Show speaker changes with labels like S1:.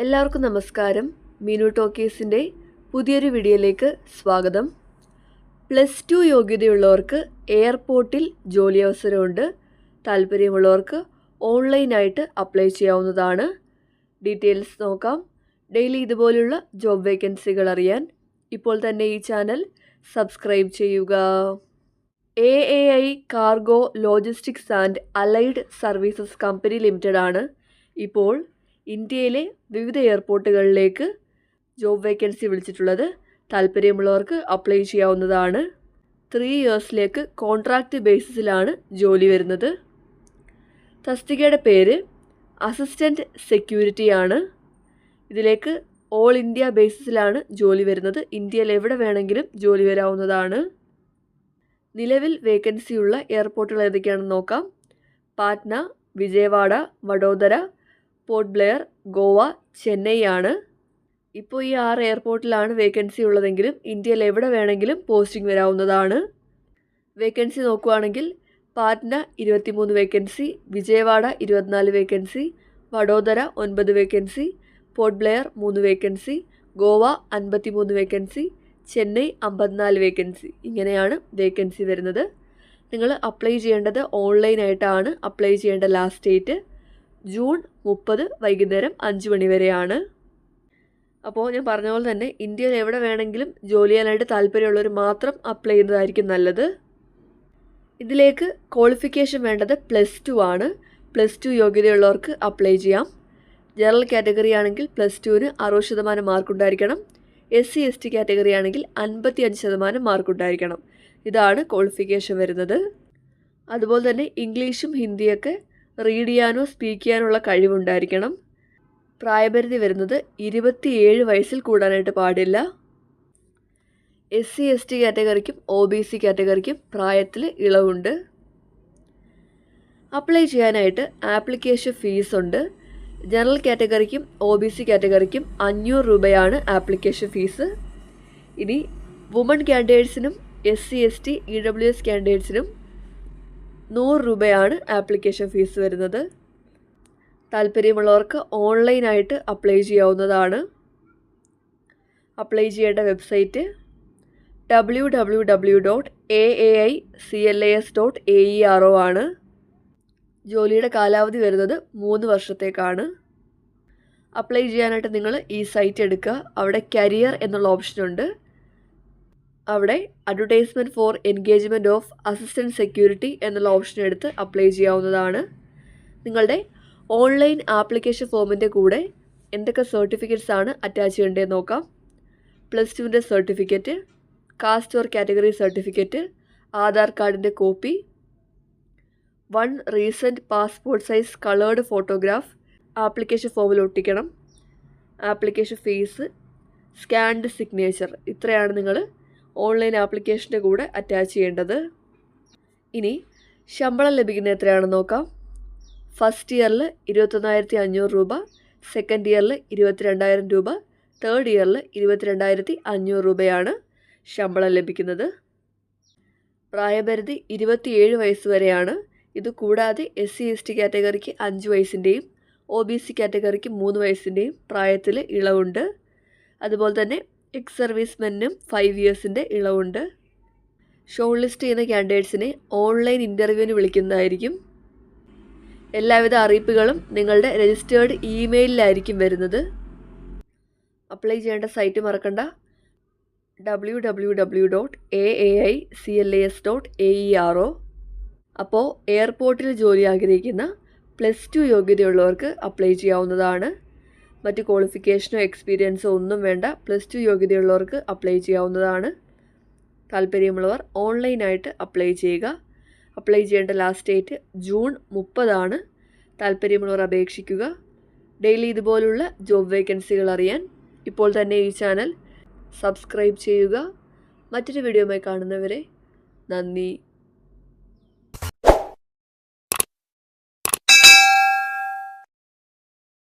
S1: എല്ലാവർക്കും നമസ്കാരം. മീനു ടോക്കീസിന്റെ പുതിയൊരു വീഡിയോയിലേക്ക് സ്വാഗതം. പ്ലസ് ടു യോഗ്യതയുള്ളവർക്ക് എയർപോർട്ടിൽ ജോലി അവസരമുണ്ട്. താല്പര്യമുള്ളവർക്ക് ഓൺലൈനായിട്ട് അപ്ലൈ ചെയ്യാവുന്നതാണ്. ഡീറ്റെയിൽസ് നോക്കാം. ഡെയിലി ഇതുപോലുള്ള ജോബ് വേക്കൻസികൾ അറിയാൻ ഇപ്പോൾ തന്നെ ഈ ചാനൽ സബ്സ്ക്രൈബ് ചെയ്യുക. A A I cargo logistics and allied services company limited ആണ് ഇപ്പോൾ ഇന്ത്യയിലെ വിവിധ എയർപോർട്ടുകളിലേക്ക് ജോബ് വേക്കൻസി വിളിച്ചിട്ടുള്ളത് താല്പര്യമുള്ളവർക്ക് അപ്ലൈ ചെയ്യാവുന്നതാണ്. ത്രീ ഇയേഴ്സിലേക്ക് കോൺട്രാക്റ്റ് ബേസിസിലാണ് ജോലി വരുന്നത്. തസ്തികയുടെ പേര് അസിസ്റ്റന്റ് സെക്യൂരിറ്റി ആണ് ഇതിലേക്ക് ഓൾ ഇന്ത്യ ബേസിസിലാണ് ജോലി വരുന്നത്. ഇന്ത്യയിൽ എവിടെ വേണമെങ്കിലും ജോലി വരാവുന്നതാണ്. നിലവിൽ വേക്കൻസിയുള്ള എയർപോർട്ടുകൾ ഏതൊക്കെയാണെന്ന് നോക്കാം. പാറ്റ്ന വിജയവാഡ വഡോദര പോർട്ട് ബ്ലെയർ ഗോവ ചെന്നൈ ആണ് ഇപ്പോൾ ഈ ആറ് എയർപോർട്ടിലാണ് വേക്കൻസി ഉള്ളതെങ്കിലും ഇന്ത്യയിൽ എവിടെ വേണമെങ്കിലും പോസ്റ്റിംഗ് വരാവുന്നതാണ്. വേക്കൻസി നോക്കുകയാണെങ്കിൽ പാറ്റ്ന ഇരുപത്തിമൂന്ന് വേക്കൻസി വിജയവാഡ ഇരുപത്തിനാല് വേക്കൻസി വഡോദര ഒൻപത് വേക്കൻസി പോർട്ട് ബ്ലെയർ മൂന്ന് വേക്കൻസി ഗോവ അൻപത്തിമൂന്ന് വേക്കൻസി ചെന്നൈ അമ്പത്തിനാല് വേക്കൻസി. ഇങ്ങനെയാണ് വേക്കൻസി വരുന്നത്. നിങ്ങൾ അപ്ലൈ ചെയ്യേണ്ടത് ഓൺലൈനായിട്ടാണ് അപ്ലൈ ചെയ്യേണ്ട ലാസ്റ്റ് ഡേറ്റ്. ജൂൺ മുപ്പത് വൈകുന്നേരം അഞ്ച് മണി വരെയാണ്. അപ്പോൾ ഞാൻ പറഞ്ഞ പോലെ തന്നെ ഇന്ത്യയിൽ എവിടെ വേണമെങ്കിലും ജോലി ചെയ്യാനായിട്ട് താല്പര്യമുള്ളവർ മാത്രം അപ്ലൈ ചെയ്യുന്നതായിരിക്കും നല്ലത്. ഇതിലേക്ക് ക്വാളിഫിക്കേഷൻ വേണ്ടത് പ്ലസ് ടു ആണ്. പ്ലസ് ടു യോഗ്യതയുള്ളവർക്ക് അപ്ലൈ ചെയ്യാം. ജനറൽ കാറ്റഗറി ആണെങ്കിൽ പ്ലസ് ടുവിന് അറുപത് ശതമാനം മാർക്ക് ഉണ്ടായിരിക്കണം. S C S T category ആണെങ്കിൽ അൻപത്തി അഞ്ച് ശതമാനം മാർക്ക് ഉണ്ടായിരിക്കണം. ഇതാണ് ക്വാളിഫിക്കേഷൻ വരുന്നത്. അതുപോലെ തന്നെ ഇംഗ്ലീഷും ഹിന്ദിയൊക്കെ റീഡ് ചെയ്യാനോ സ്പീക്ക് ചെയ്യാനുള്ള കഴിവുണ്ടായിരിക്കണം. പ്രായപരിധി വരുന്നത് ഇരുപത്തിയേഴ് വയസ്സിൽ കൂടാനായിട്ട് പാടില്ല. എസ് സി എസ് ടി കാറ്റഗറിക്കും ഒ ബി സി കാറ്റഗറിക്കും പ്രായത്തിൽ ഇളവുണ്ട്. അപ്ലൈ ചെയ്യാനായിട്ട് ആപ്ലിക്കേഷൻ ഫീസ് ഉണ്ട്. ജനറൽ കാറ്റഗറിക്കും ഒ ബി സി കാറ്റഗറിക്കും അഞ്ഞൂറ് രൂപയാണ് ആപ്ലിക്കേഷൻ ഫീസ് ഇനി woman കാൻഡിഡേറ്റ്സിനും S C S T E W S കാൻഡിഡേറ്റ്സിനും നൂറ് രൂപയാണ് ആപ്ലിക്കേഷൻ ഫീസ് വരുന്നത്. താല്പര്യമുള്ളവർക്ക് ഓൺലൈനായിട്ട് അപ്ലൈ ചെയ്യാവുന്നതാണ്. അപ്ലൈ ചെയ്യേണ്ട website W W W dot A A I C L A S dot A E R O ആണ്. ജോലിയുടെ കാലാവധി വരുന്നത് മൂന്ന് വർഷത്തേക്കാണ്. അപ്ലൈ ചെയ്യാനായിട്ട് നിങ്ങൾ ഈ സൈറ്റ് എടുക്കുക. അവിടെ കരിയർ എന്നുള്ള ഓപ്ഷൻ ഉണ്ട്. അവിടെ advertisement for engagement of assistant security എന്നുള്ള ഓപ്ഷൻ എടുത്ത് അപ്ലൈ ചെയ്യാവുന്നതാണ്. നിങ്ങളുടെ ഓൺലൈൻ ആപ്ലിക്കേഷൻ ഫോമിന്റെ കൂടെ എന്തൊക്കെ സർട്ടിഫിക്കറ്റ്സ് ആണ് അറ്റാച്ച് ചെയ്യേണ്ടതെന്ന് നോക്കാം. പ്ലസ് ടുവിന്റെ certificate caste or category certificate Aadhaar കാർഡിന്റെ copy one recent passport size coloured photograph application ഫോമിൽ ഒട്ടിക്കണം. ആപ്ലിക്കേഷൻ ഫീസ് സ്കാൻഡ് സിഗ്നേച്ചർ ഇത്രയാണ് നിങ്ങൾ ഓൺലൈൻ ആപ്ലിക്കേഷന്റെ കൂടെ അറ്റാച്ച് ചെയ്യേണ്ടത്. ഇനി ശമ്പളം ലഭിക്കുന്ന എത്രയാണെന്ന് നോക്കാം. ഫസ്റ്റ് ഇയറിൽ ഇരുപത്തൊന്നായിരത്തി അഞ്ഞൂറ് രൂപ സെക്കൻഡ് ഇയറിൽ ഇരുപത്തിരണ്ടായിരം രൂപ തേർഡ് ഇയറിൽ ഇരുപത്തിരണ്ടായിരത്തി അഞ്ഞൂറ് രൂപയാണ് ശമ്പളം ലഭിക്കുന്നത്. പ്രായപരിധി ഇരുപത്തിയേഴ് വയസ്സ് വരെയാണ്. ഇത് കൂടാതെ എസ് സി എസ് ടി കാറ്റഗറിക്ക് അഞ്ച് വയസ്സിന്റെയും ഒ ബി സി കാറ്റഗറിക്ക് മൂന്ന് വയസ്സിന്റെയും പ്രായത്തിൽ ഇളവുണ്ട്. അതുപോലെ തന്നെ എക്സ് സർവീസ്മെനും ഫൈവ് ഇയേഴ്സിന്റെ ഇളവുണ്ട്. ഷോർട്ട് ലിസ്റ്റ് ചെയ്യുന്ന ക്യാൻഡിഡേറ്റ്സിനെ ഓൺലൈൻ ഇന്റർവ്യൂവിന് വിളിക്കുന്നതായിരിക്കും. എല്ലാവിധ അറിയിപ്പുകളും നിങ്ങളുടെ രജിസ്റ്റേർഡ് ഇമെയിലിലായിരിക്കും വരുന്നത്. അപ്ലൈ ചെയ്യേണ്ട സൈറ്റ് മറക്കണ്ട. W W W dot A A I C L A S dot A E R O അപ്പോൾ എയർപോർട്ടിൽ ജോലി ആഗ്രഹിക്കുന്ന പ്ലസ് ടു യോഗ്യതയുള്ളവർക്ക് അപ്ലൈ ചെയ്യാവുന്നതാണ്. മറ്റ് ക്വാളിഫിക്കേഷനോ എക്സ്പീരിയൻസോ ഒന്നും വേണ്ട. പ്ലസ് ടു യോഗ്യതയുള്ളവർക്ക് അപ്ലൈ ചെയ്യാവുന്നതാണ്. താല്പര്യമുള്ളവർ ഓൺലൈനായിട്ട് അപ്ലൈ ചെയ്യുക. അപ്ലൈ ചെയ്യേണ്ട ലാസ്റ്റ് ഡേറ്റ് ജൂൺ മുപ്പതാണ്. താല്പര്യമുള്ളവർ അപേക്ഷിക്കുക. ഡെയിലി ഇതുപോലുള്ള ജോബ് വേക്കൻസികൾ അറിയാൻ ഇപ്പോൾ തന്നെ ഈ ചാനൽ സബ്സ്ക്രൈബ് ചെയ്യുക. മറ്റൊരു വീഡിയോയുമായി കാണുന്നവരെ നന്ദി.